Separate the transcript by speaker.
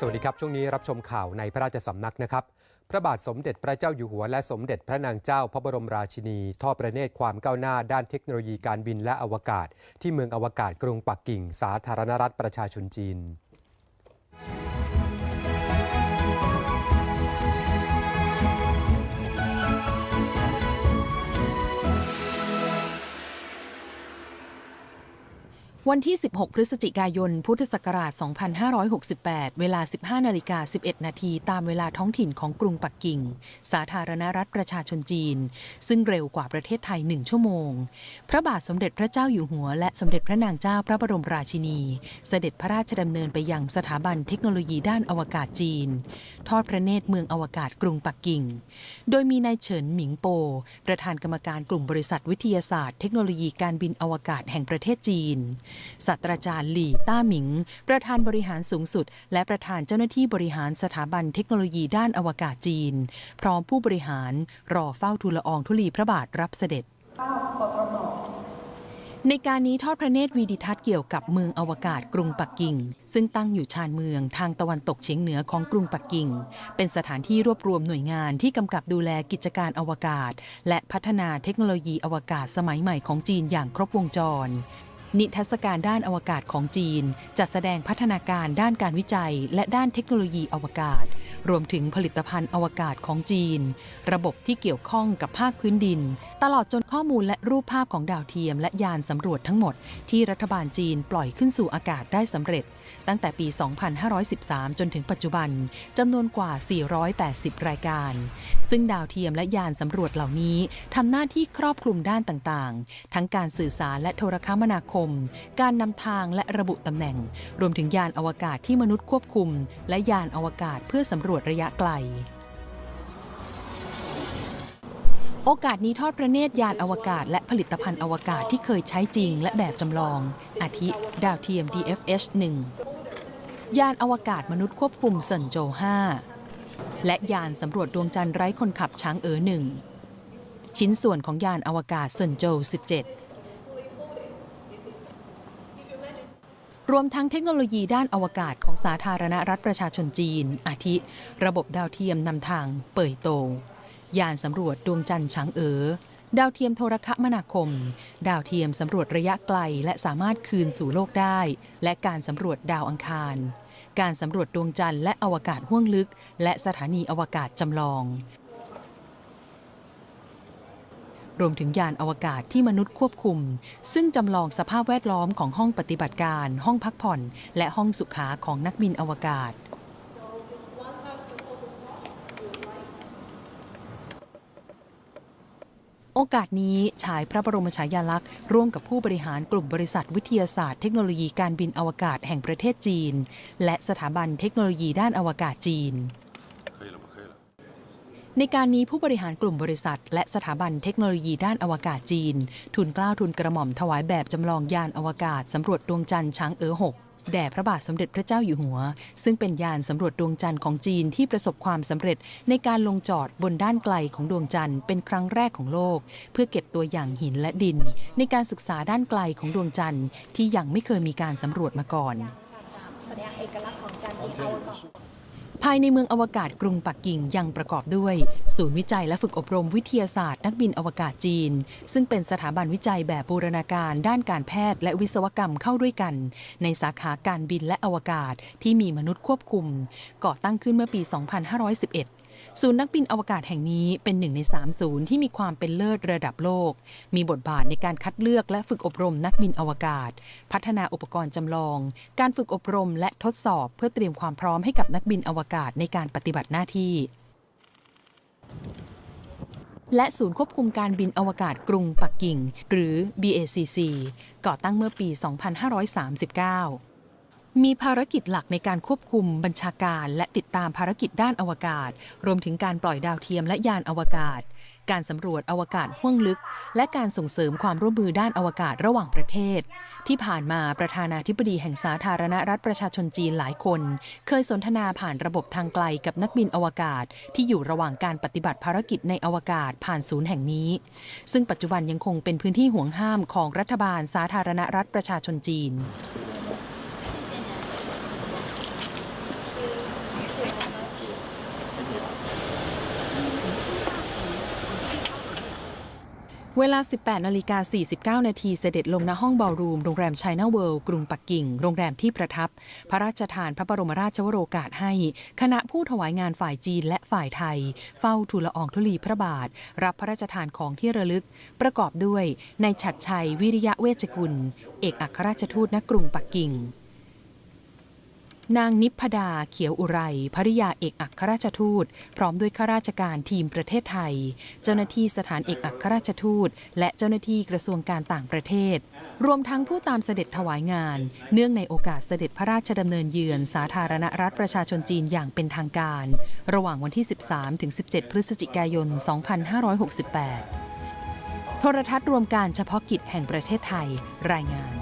Speaker 1: สวัสดีครับ ช่วงนี้รับชมข่าวในพระราชสำนักนะครับ พระบาทสมเด็จพระเจ้าอยู่หัว และสมเด็จพระนางเจ้าพระบรมราชินี ทอดประเนตรความก้าวหน้าด้านเทคโนโลยีการบินและอวกาศ ที่เมืองอวกาศกรุงปักกิ่ง สาธารณรัฐประชาชนจีน
Speaker 2: วันที่ 16 พฤศจิกายน พุทธศักราช 2568 เวลา 15 นาฬิกา 11 นาที ตามเวลาท้องถิ่นของกรุงปักกิ่ง สาธารณรัฐประชาชนจีน ซึ่งเร็วกว่าประเทศไทย 1 ชั่วโมง พระบาทสมเด็จพระเจ้าอยู่หัว และสมเด็จพระนางเจ้าพระบรมราชินี เสด็จพระราชดำเนินไปยังสถาบันเทคโนโลยีด้านอวกาศจีน ทอดพระเนตรเมืองอวกาศกรุงปักกิ่ง โดยมีนายเฉินหมิงโป ประธานกรรมการกลุ่มบริษัทวิทยาศาสตร์ เทคโนโลยีการบินอวกาศแห่งประเทศจีนศาสตราจารย์หลี่ต้าหมิง ประธานบริหารสูงสุด และประธานเจ้าหน้าที่บริหารสถาบันเทคโนโลยีด้านอวกาศจีน พร้อมผู้บริหารรอเฝ้าทูลละอองธุลีพระบาทรับเสด็จในการนี้ทอดพระเนตรวีดิทัศน์เกี่ยวกับเมืองอวกาศกรุงปักกิ่ง ซึ่งตั้งอยู่ชานเมืองทางตะวันตกเฉียงเหนือของกรุงปักกิ่ง เป็นสถานที่รวบรวมหน่วยงานที่กำกับดูแลกิจการอวกาศ และพัฒนาเทคโนโลยีอวกาศสมัยใหม่ของจีนอย่างครบวงจร นิทรรศการด้านอวกาศของจีน จัดแสดงพัฒนาการด้านการวิจัย และด้านเทคโนโลยีอวกาศ รวมถึงผลิตภัณฑ์อวกาศของจีน ระบบที่เกี่ยวข้องกับภาคพื้นดิน ตลอดจนข้อมูลและรูปภาพของดาวเทียม และยานสำรวจทั้งหมด ที่รัฐบาลจีนปล่อยขึ้นสู่อากาศได้สำเร็จ ตั้งแต่ปี 2513 จนถึงปัจจุบันจำนวนกว่า 480 รายการ ซึ่งดาวเทียมและยานสำรวจเหล่านี้ทำหน้าที่ครอบคลุมด้านต่างๆ ทั้งการสื่อสารและโทรคมนาคม การนำทางและระบุตำแหน่ง รวมถึงยานอวกาศที่มนุษย์ควบคุม และยานอวกาศเพื่อสำรวจระยะไกล โอกาสนี้ทอดพระเนตรยานอวกาศ และผลิตภัณฑ์อวกาศที่เคยใช้จริงและแบบจำลอง อาทิ ดาวเทียม DFH-1 ยานอวกาศมนุษย์ควบคุมเซินโจ 5 และยานสำรวจดวงจันทร์ไร้คนขับช้างเอ๋อหนึ่งชิ้นส่วนของยานอวกาศเซินโจ 17 รวมทั้งเทคโนโลยีด้านอวกาศของสาธารณรัฐประชาชนจีน อาทิ ระบบดาวเทียมนำทางเป่ยโต ยานสำรวจดวงจันทร์ช้างเอ๋อดาวเทียมโทรคมนาคม ดาวเทียมสำรวจระยะไกลและสามารถคืนสู่โลกได้ และการสำรวจดาวอังคาร การสำรวจดวงจันทร์และอวกาศห้วงลึก และสถานีอวกาศจำลอง รวมถึงยานอวกาศที่มนุษย์ควบคุม ซึ่งจำลองสภาพแวดล้อมของห้องปฏิบัติการ ห้องพักผ่อน และห้องสุขาของนักบินอวกาศ โอกาสนี้ฉายพระบรมฉายาลักษณ์ ร่วมกับผู้บริหารกลุ่มบริษัทวิทยาศาสตร์เทคโนโลยีการบินอวกาศแห่งประเทศจีน และสถาบันเทคโนโลยีด้านอวกาศจีน ในการนี้ผู้บริหารกลุ่มบริษัท และสถาบันเทคโนโลยีด้านอวกาศจีน ทุนกล้าวทุนกระหม่อมถวายแบบจำลองยานอวกาศสำรวจดวงจันทร์ช้างเอ๋อหก แด่พระบาทสมเด็จพระเจ้าอยู่หัว ซึ่งเป็นยานสำรวจดวงจันทร์ของจีนที่ประสบความสำเร็จในการลงจอดบนด้านไกลของดวงจันทร์เป็นครั้งแรกของโลก เพื่อเก็บตัวอย่างหินและดิน ในการศึกษาด้านไกลของดวงจันทร์ที่ยังไม่เคยมีการสำรวจมาก่อน ภายในเมืองอวกาศกรุงปักกิ่งยังประกอบด้วย ศูนย์วิจัยและฝึกอบรมวิทยาศาสตร์ นักบินอวกาศจีน ซึ่งเป็นสถาบันวิจัยแบบบูรณาการด้านการแพทย์และวิศวกรรมเข้าด้วยกัน ในสาขาการบินและอวกาศที่มีมนุษย์ควบคุม ก่อตั้งขึ้นเมื่อปี 2511 ศูนย์นักบินอวกาศแห่งนี้เป็นหนึ่งใน 3 ศูนย์ที่มีความเป็นเลิศระดับโลก มีบทบาทในการคัดเลือกและฝึกอบรมนักบินอวกาศ พัฒนาอุปกรณ์จำลอง การฝึกอบรมและทดสอบเพื่อเตรียมความพร้อมให้กับนักบินอวกาศในการปฏิบัติหน้าที่ และศูนย์ควบคุมการบินอวกาศกรุงปักกิ่ง หรือ BACC ก่อตั้งเมื่อปี 2539 มีภารกิจหลักในการควบคุมบัญชาการและติดตามภารกิจด้านอวกาศ รวมถึงการปล่อยดาวเทียมและยานอวกาศ การสำรวจอวกาศห้วงลึก และการส่งเสริมความร่วมมือด้านอวกาศระหว่างประเทศ ที่ผ่านมาประธานาธิบดีแห่งสาธารณรัฐประชาชนจีนหลายคน เคยสนทนาผ่านระบบทางไกลกับนักบินอวกาศ ที่อยู่ระหว่างการปฏิบัติภารกิจในอวกาศผ่านศูนย์แห่งนี้ ซึ่งปัจจุบันยังคงเป็นพื้นที่ห่วงห้ามของรัฐบาลสาธารณรัฐประชาชนจีน เวลา 18นาฬิกา49 นาทีเสด็จลงณห้องบอลรูม โรงแรม China World กรุงปักกิ่ง โรงแรมที่ประทับ พระราชทานพระบรมราชวโรกาสให้ คณะผู้ถวายงานฝ่ายจีนและฝ่ายไทย เฝ้าทูลละอองธุลีพระบาท รับพระราชทานของที่ระลึก ประกอบด้วยนายฉัดชัยวิริยะเวชกุล เอกอัครราชทูตณกรุงปักกิ่ง นางนิพพดาเขียวอุไรภริยาเอกอัครราชทูต พร้อมด้วยข้าราชการทีมประเทศไทย เจ้าหน้าที่สถานเอกอัครราชทูต และเจ้าหน้าที่กระทรวงการต่างประเทศ รวมทั้งผู้ตามเสด็จถวายงาน เนื่องในโอกาสเสด็จพระราชดำเนินเยือนสาธารณรัฐประชาชนจีนอย่างเป็นทางการ ระหว่างวันที่ 13ถึง17 พฤศจิกายน 2568 โทรทัศน์รวมการเฉพาะกิจแห่งประเทศไทยรายงาน